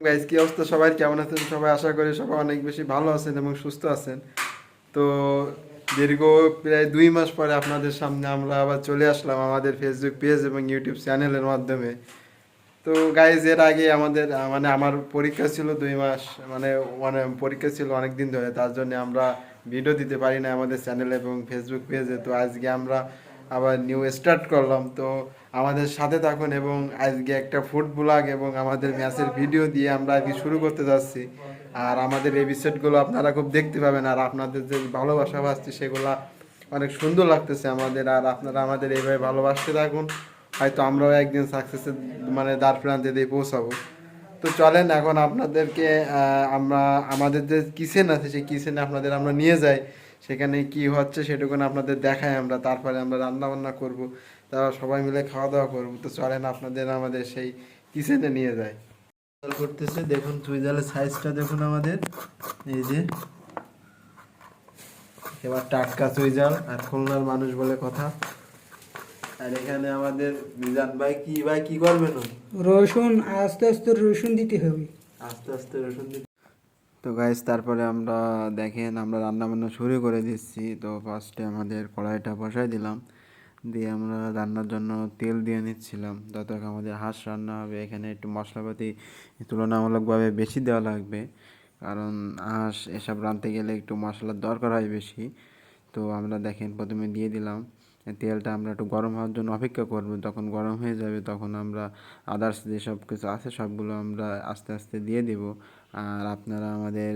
Guys কি অবস্থা সবাই? কেমন আছেন সবাই? আশা করি সবাই অনেক বেশি ভালো আছেন এবং সুস্থ আছেন। তো দীর্ঘ প্রায় দুই মাস পরে আপনাদের সামনে আমরা আবার চলে আসলাম আমাদের ফেসবুক পেজ এবং ইউটিউব চ্যানেলের মাধ্যমে। তো গাইজ এর আগে আমাদের মানে আমার পরীক্ষা ছিল দুই মাস মানে মানে পরীক্ষা ছিল অনেক দিন ধরে, তার জন্য আমরা ভিডিও দিতে পারি না আমাদের চ্যানেল এবং ফেসবুক পেজে তো আজকে আমরা আবার নিউ স্টার্ট করলাম। তো আমাদের সাথে থাকুন এবং আজকে একটা ফুড ব্লগ এবং আমাদের ম্যাচের ভিডিও দিয়ে আমরা আজকে শুরু করতে যাচ্ছি। আর আমাদের বিষয়গুলো আপনারা খুব দেখতে পাবেন আর আপনাদের যে ভালোবাসা পাচ্ছি সেগুলা অনেক সুন্দর লাগতেছে আমাদের। আর আপনারা আমাদের এইভাবে ভালোবাসতে থাকুন। হয়তো আমরাও একদিন সাকসেসের মানে দ্বার প্রান্তে দিয়ে পৌঁছাবো। তো চলেন এখন আপনাদেরকে আমরা আমাদের যে কিচেন আছে, সেই কিচেনে আপনাদের আমরা নিয়ে যাই। সেখানে কি হচ্ছে সেটুকুন আপনাদের দেখাই আমরা তারপরে আমরা রান্না বান্না করব তারপর সবাই মিলে খাওয়া দাওয়া করব। তো চলেন আপনাদের আমাদের সেই কিচেনে নিয়ে যায় করতেছে দেখুন চুইজালের সাইজটা দেখুন আমাদের। এই যে এবার টাটকা চুইজাল আর খুলনার মানুষ বলে কথা। আর এখানে আমাদের মিজান ভাই কি ভাই কি করবেন? রসুন আস্তে আস্তে রসুন দিতে হবে। আস্তে আস্তে রসুন দিতে তো গাইস তারপরে আমরা দেখেন, আমরা রান্না বান্না শুরু করে দিচ্ছি। তো ফার্স্টে আমাদের কড়াইটা বসাই দিলাম। দিয়ে আমরা রান্নার জন্য তেল দিয়ে নিচ্ছিলাম। যতক্ষণ আমাদের হাঁস রান্না হবে, এখানে একটু মশলাপাতি তুলনামূলকভাবে বেশি দেওয়া লাগবে। কারণ হাঁস এসব রাঁধতে গেলে একটু মশলার দরকার হয় বেশি। তো আমরা দেখেন, প্রথমে দিয়ে দিলাম। তেলটা আমরা একটু গরম হওয়ার জন্য অপেক্ষা করব। তখন গরম হয়ে যাবে তখন আমরা আদার্স যেসব কিছু আছে সবগুলো আমরা আস্তে আস্তে দিয়ে দেব। আর আপনারা আমাদের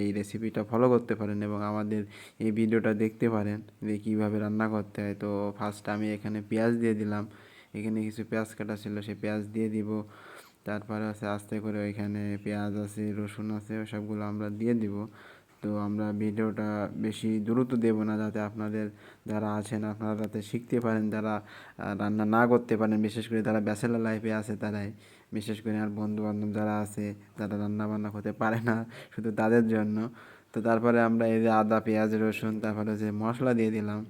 এই রেসিপিটা ফলো করতে পারেন এবং আমাদের এই ভিডিওটা দেখতে পারেন যে কীভাবে রান্না করতে হয়। তো ফার্স্ট আমি এখানে পেঁয়াজ দিয়ে দিলাম। এখানে কিছু পেঁয়াজ কাটা ছিল, সেই পেঁয়াজ দিয়ে দিব। তারপরে আছে আস্তে করে ওইখানে পেঁয়াজ আছে, রসুন আছে, ওই সবগুলো আমরা দিয়ে দিব। তো আমরা ভিডিওটা বেশি দ্রুত দেব না যাতে আপনাদের যারা আছেন, আপনারা যাতে শিখতে পারেন, যারা রান্না না করতে পারেন, বিশেষ করে যারা ব্যাচেলার লাইফে আছে তারাই। বিশেষ করে আর বন্ধু বান্ধব যারা আছে, যারা রান্না বান্না করতে পারে না, শুধু তাদের জন্য। তো তারপরে আমরা এই যে আদা, পেঁয়াজ, রসুন, তারপরে যে মশলা দিয়ে দিলাম।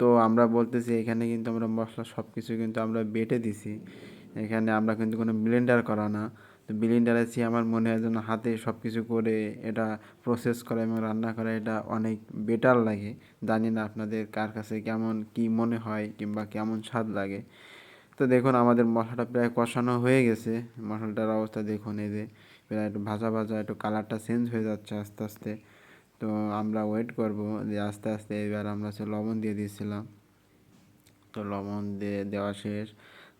তো আমরা বলতেছি এখানে কিন্তু আমরা মশলা সব কিছু কিন্তু আমরা বেটে দিছি। এখানে আমরা কিন্তু কোনো ব্লেন্ডার করা না। তো ব্লেন্ডারে চেয়ে আমার মনে হয় যেন হাতে সব কিছু করে এটা প্রসেস করা এবং রান্না করা এটা অনেক বেটার লাগে। জানি না আপনাদের কার কাছে কেমন, কি মনে হয় কিংবা কেমন স্বাদ লাগে। তো দেখুন, আমাদের মশলাটা প্রায় কষানো হয়ে গেছে। মশলাটার অবস্থা দেখুন, এই যে প্রায় একটু ভাজা ভাজা, একটু কালারটা চেঞ্জ হয়ে যাচ্ছে আস্তে আস্তে। তো আমরা ওয়েট করব যে আস্তে আস্তে এবার আমরা সে লবণ দিয়ে দিয়েছিলাম। তো লবণ দিয়ে দেওয়া শেষ।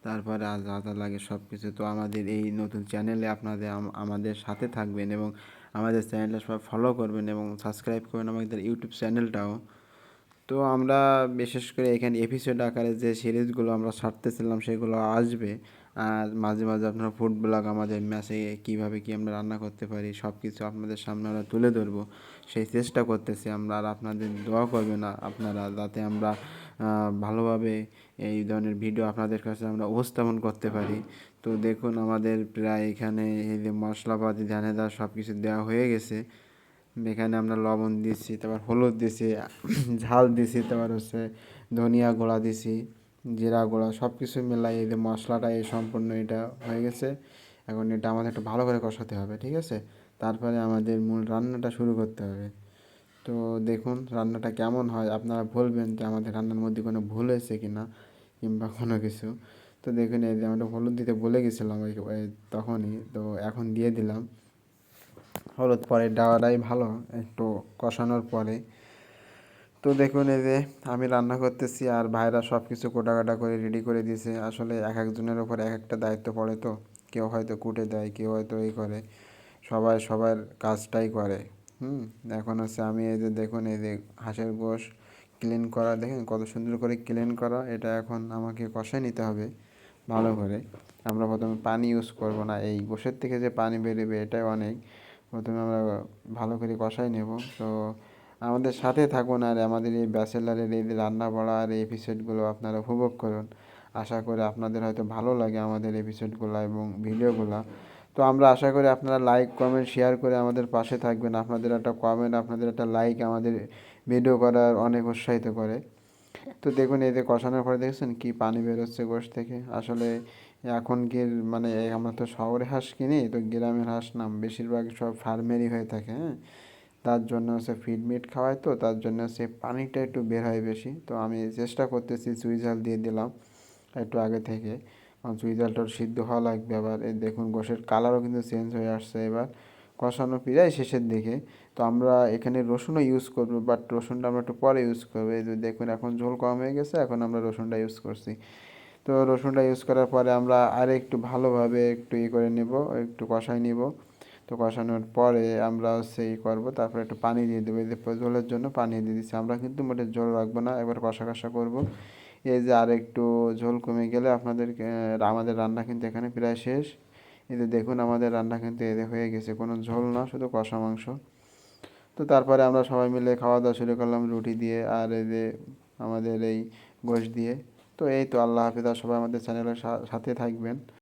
তারপরে যা যা লাগে সব কিছু তো আমাদের এই নতুন চ্যানেলে আপনাদের আমাদের সাথে থাকবেন এবং আমাদের চ্যানেলটা সবাই ফলো করবেন এবং সাবস্ক্রাইব করবেন আমাদের ইউটিউব চ্যানেলটাও তো আমরা বিশেষ করে এখানে এপিসোড আকারে যে সিরিজগুলো আমরা ছাড়তেছিলাম সেগুলো আসবে। আর মাঝে মাঝে আপনারা ফুড ব্লগ আমাদের ম্যাচে কীভাবে কী আমরা রান্না করতে পারি সব কিছু আপনাদের সামনে আমরা তুলে ধরবো। সেই চেষ্টা করতেছি আমরা আর আপনাদের দোয়া করবেন আপনারা যাতে আমরা ভালোভাবে এই ধরনের ভিডিও আপনাদের কাছে আমরা উপস্থাপন করতে পারি। তো দেখুন, আমাদের প্রায় এখানে এই যে মশলাপাতি ধানেদার সব কিছু দেওয়া হয়ে গেছে। এখানে আমরা লবণ দিয়েছি তারপর হলুদ দিয়েছি ঝাল দিয়েছি তারপর হচ্ছে ধনিয়া গোড়া দিয়েছি জিরা গোড়া সব কিছু মিলাই এই যে মশলাটা এই সম্পূর্ণ এটা হয়ে গেছে। এখন এটা আমাদের একটু ভালো করে কষাতে হবে, ঠিক আছে? তারপরে আমাদের মূল রান্নাটা শুরু করতে হবে। তো দেখুন রান্নাটা কেমন হয়, আপনারা বলবেন যে আমাদের রান্নার মধ্যে কোনো ভুল হয়েছে কি না কিংবা কোনো কিছু। তো দেখুন, এই যে আমরা হলুদ দিতে বলে গেছিলাম ওই তখনই, তো এখন দিয়ে দিলাম। হলুদ পরে দেওয়াটাই ভালো, একটু কষানোর পরে। তো দেখুন, এই যে আমি রান্না করতেছি আর ভাইরা সব কিছু কোটাকাটা করে রেডি করে দিয়েছে। আসলে এক একজনের ওপর এক একটা দায়িত্ব পড়ে তো, কেউ হয়তো কুটে দেয়, কেউ হয়তো এই করে। সবাই সবার কাজটাই করে। হুম, এখন হচ্ছে আমি এই যে দেখুন, এই যে হাঁসের গোশ ক্লিন করা, দেখেন কত সুন্দর করে ক্লিন করা, এটা এখন আমাকে কষায় নিতে হবে ভালো করে। আমরা প্রথমে পানি ইউজ করব না, এই গোশের থেকে যে পানি বেরোবে এটাই অনেক। প্রথমে আমরা ভালো করে কষাই নেব। তো আমাদের সাথে থাকুন আর আমাদের এই ব্যাচেলারের এই রান্না বাড়া আর এই এপিসোডগুলো আপনারা উপভোগ করুন। আশা করি আপনাদের হয়তো ভালো লাগে আমাদের এপিসোডগুলো এবং ভিডিওগুলো তো আমরা আশা করি আপনারা লাইক কমেন্ট শেয়ার করে আমাদের পাশে থাকবেন। আপনাদের একটা কমেন্ট আপনাদের একটা লাইক আমাদের ভিডিও করার অনেক উৎসাহিত করে। তো দেখুন যে কষানোর পরে দেখছেন কি পানি বেরোচ্ছে গোশ থেকে। আসলে এখন এখনকার মানে আমরা তো শহরে হাঁস কিনি, তো গ্রামের হাঁস না বেশিরভাগ সব ফার্মেরই হয়ে থাকে হ্যাঁ? তার জন্য হচ্ছে ফিড মিট খাওয়ায় তো, তার জন্য হচ্ছে পানিটা একটু বের হয় বেশি। তো আমি চেষ্টা করতেছি চুই ঝাল দিয়ে দিলাম একটু আগে থেকে। চুই ঝালটা সিদ্ধ হওয়া লাগবে আবার। এই দেখুন গোশের কালারও কিন্তু চেঞ্জ হয়ে আসছে এবার। কষানো প্রায় শেষের দিকে। তো আমরা এখানে রসুনও ইউজ করব বাট রসুনটা আমরা একটু পরে ইউজ করব। এই দেখুন, এখন ঝোল কম হয়ে গেছে, এখন আমরা রসুনটা ইউজ করছি। তো রসুনটা ইউজ করার পরে আমরা আর একটু ভালোভাবে একটু ই করে নেব, একটু কষাই নিব। তো কষানোর পরে আমরা হচ্ছে ই করব, তারপরে একটু পানি দিয়ে দেবো। এই যে ঝোলের জন্য পানি দিয়ে দিচ্ছি। আমরা কিন্তু মোটে জল রাখব না, একবার কষা কষা করব। এই যে আর একটু ঝোল কমে গেলে আপনাদের আমাদের রান্না কিন্তু এখানে প্রায় শেষ। যে দেখুন আমাদের রান্না কিন্তু এদের হয়ে গেছে, কোনো ঝোল না, শুধু কষা মাংস। তো তারপরে আমরা সবাই মিলে খাওয়া দাওয়া শুরু করলাম রুটি দিয়ে আর এই যে আমাদের এই গোশ দিয়ে। তো এই তো আল্লাহ হাফিজ সবাই আমাদের চ্যানেলের সাথে থাকবেন।